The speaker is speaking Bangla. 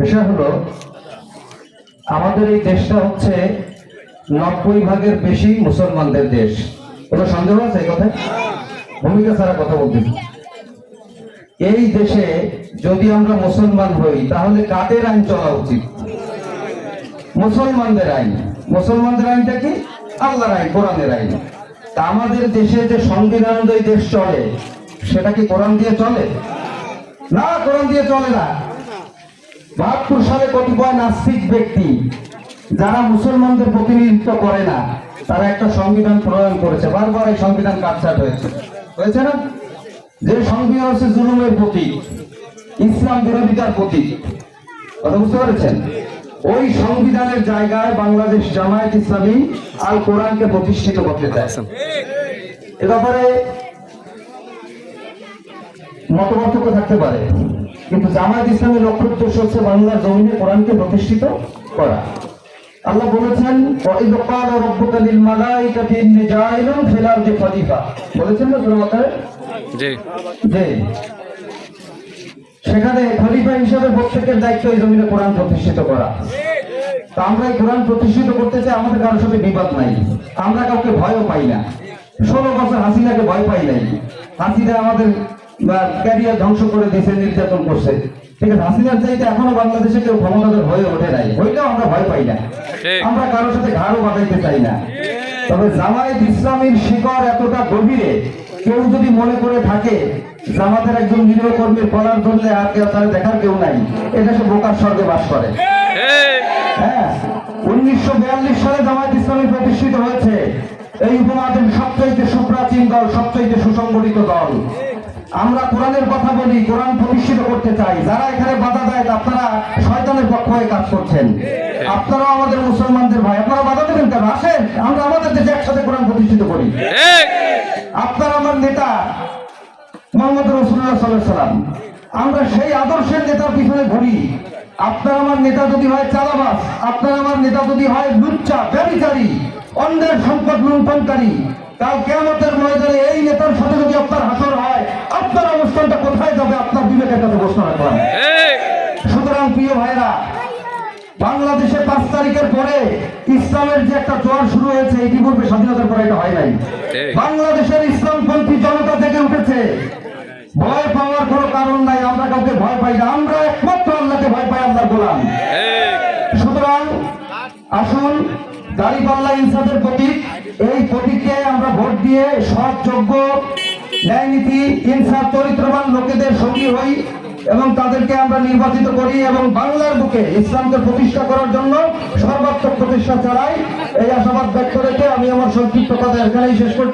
বিষয় হলো, আমাদের এই দেশটা হচ্ছে নব্বই ভাগের বেশি মুসলমানদের দেশ। কোনো সন্দেহ আছে এই কথায়? ভূমিকা ছাড়া কথা বলতেছি। এই দেশে যদি আমরা মুসলমান হই, তাহলে কাদের আইন চলা উচিত? মুসলমানদের আইন। মুসলমানদের আইনটা কি? আল্লাহর আইন, কোরআনের আইন। তা আমাদের দেশে যে সংবিধান দেশ চলে, সেটা কি কোরআন দিয়ে চলে? না, কোরআন দিয়ে চলে না। বাহাত্তর সালে কতিপয় নাস্তিক ব্যক্তি যারা মুসলমানদের প্রতিনিধিত্ব করে না, তারা একটা সংবিধান প্রণয়ন করেছে। বারবার এই সংবিধান কাটছাট হয়েছে। হয়েছে না? যে সংবিধান হচ্ছে জুলুমের প্রতীক, ইসলাম বিরোধিতার প্রতীক। কথা বুঝতে পেরেছেন? ওই সংবিধানের জায়গায় বাংলাদেশ জামায়াত ইসলামী আল কোরআনকে প্রতিষ্ঠিত করতে চায়। এ ব্যাপারে মতপার্থক্য থাকতে পারে। কিন্তু জামায়াত ইসলামের লক্ষ্য উদ্দেশ্য হচ্ছে বাংলার জমিনে কোরআনকে প্রতিষ্ঠিত করা। আল্লাহ বলেছেন ওয়াইদ রাব্বুকা লিল মালাইকাতি ইন্নী জাইলুন ফিল আরদি খলিফা। বলেছেন না সূরা বাকারায় জি। যে সেখানে খলিফা হিসেবে প্রত্যেকের দায়িত্ব এই জমিনে কোরআন প্রতিষ্ঠিত করা। তা আমরা এই কোরআন প্রতিষ্ঠিত করতে চাই আমাদের কারোর সাথে বিবাদ নাই। আমরা কাউকে ভয়ও পাই না। ষোলো বছর হাসিনাকে ভয় পাই নাই। হাসিনা আমাদের ক্যারিয়ার ধ্বংস করে দিয়েছে নির্যাতন করছে। ঠিক আছে হাসিনার চাইতে এখনও বাংলাদেশে কেউ ক্ষমতাধর হয়ে ওঠে নাই। হইলেও আমরা ভয় পাই না। আমরা কারোর সাথে ঘাড়ও বাঁধাইতে চাই না। তবে জামায়াত ইসলামীর শিকড় এতটা গভীরে কেউ যদি মনে করে থাকে জামাতের একজন নিরীহ কর্মীর কলার ধরলে আর কেউ তাহলে দেখার কেউ নাই। এটা সে বোকার স্বর্গে বাস করে। হ্যাঁ উনিশশো বিয়াল্লিশ সালে জামায়াত ইসলামী প্রতিষ্ঠিত হয়েছে। এই উপমহাদেশ সবচাইতে সুপ্রাচীন দল সবচাইতে সুসংগঠিত দল। আমরা কোরআনের কথা বলি কোরআন প্রতিষ্ঠিত করতে চাই। যারা এখানে বাধা দেয় আপনারা শয়তানের পক্ষ হয়ে কাজ করছেন। আপনারাও আমাদের মুসলমানদের ভাই। আপনারা বাধা দেবেন কেন? আসেন আমরা আমাদের দেশে একসাথে কোরআন প্রতিষ্ঠিত করি। আপনার আমার নেতা মোহাম্মদ রসুল্লাহ সাল্লাহ সাল্লাম। আমরা সেই আদর্শের নেতার পিছনে ঘুরি। আপনার আমার নেতা যদি হয় চালাবাস আপনার আমার নেতা যদি হয় লুচ্চা ব্যবিচারী অন্যের সম্পদ লুণ্ঠনকারী কাল কেমতের ময়দানে এই নেতার সাথে যদি আপনার হাসর হয় আপনার অবস্থানটা কোথায় যাবে? আপনার বিবেকের কাছে প্রশ্ন ঠিক সুতরাং প্রিয় ভাইরা বাংলাদেশে পাঁচ তারিখের পরে ইসলামের যে একটা জোয়ার শুরু হয়েছে ইতিপূর্বে স্বাধীনতার পরে এটা হয় নাই। বাংলাদেশের ইসলামপন্থী জনতা থেকে উঠেছে। ভয় পাওয়ার কোনো কারণ নাই আমরা কাউকে ভয় পাই না আমরা একমাত্র আল্লাহকে ভয় পাই আল্লাহ গোলাম। সুতরাং আসুন দাড়িপাল্লা ইনসাফের প্রতীক। এই প্রতীককে আমরা ভোট দিয়ে সৎ যোগ্য ন্যায়নীতি, ইনসাফ, চরিত্রবান লোকেদের সঙ্গী হই এবং তাদেরকে আমরা নির্বাচিত করি এবং বাংলার বুকে ইসলামকে প্রতিষ্ঠা করার জন্য সর্বাত্মক প্রতিষ্ঠা চালাই। এই আশাবাদ ব্যক্ত রেখে আমি আমার সংক্ষিপ্ত কথা এখানেই শেষ করছি।